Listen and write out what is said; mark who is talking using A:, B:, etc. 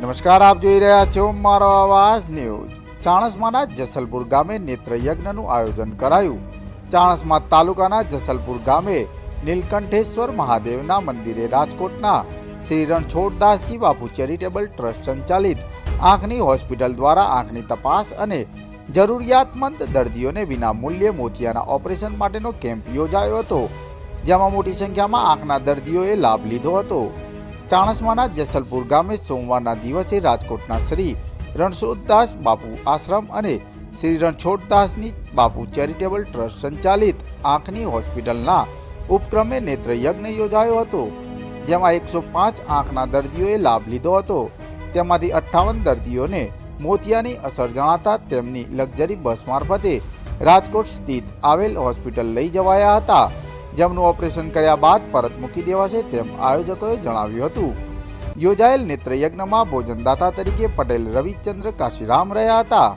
A: નમસ્કાર, આપ જોઈ રહ્યા છો મારો આવાજ ન્યૂઝ. ચાણસમાના જસલપુર ગામે નેત્રયજ્ઞનું આયોજન કરાયું. ચાણસમા તાલુકાના જસલપુર ગામે નીલકંઠેશ્વર મહાદેવના મંદિરે રાજકોટના શ્રી રણછોડદાસજી બાપુ ચેરિટેબલ ટ્રસ્ટ સંચાલિત આંખની હોસ્પિટલ દ્વારા આંખની તપાસ અને જરૂરિયાતમંદ દર્દીઓને વિના મૂલ્યે મોતિયાના ઓપરેશન માટેનો કેમ્પ યોજાયો હતો, જેમાં મોટી સંખ્યામાં આંખના દર્દીઓએ લાભ લીધો હતો. ચાણસમાના જસલપુર ગામે સોમવારના દિવસે રાજકોટના શ્રી રણછોડદાસ બાપુ આશ્રમ અને શ્રી રણછોડદાસની બાપુ ચેરિટેબલ ટ્રસ્ટ સંચાલિત આંખની હોસ્પિટલના ઉપક્રમે નેત્રયજ્ઞ યોજાયો હતો, જેમાં એકસો પાંચ આંખના દર્દીઓએ લાભ લીધો હતો. તેમાંથી અઠ્ઠાવન દર્દીઓને મોતિયાની અસર જણાતા તેમની લક્ઝરી બસ મારફતે રાજકોટ સ્થિત આવેલ હોસ્પિટલ લઈ જવાયા હતા. જેમનું ઓપરેશન કર્યા બાદ પરત મૂકી દેવાશે તેમ આયોજકોએ જણાવ્યું હતું. યોજાયેલ નેત્રયજ્ઞમાં ભોજનદાતા તરીકે પટેલ રવિચંદ્ર કાશીરામ રહ્યા હતા.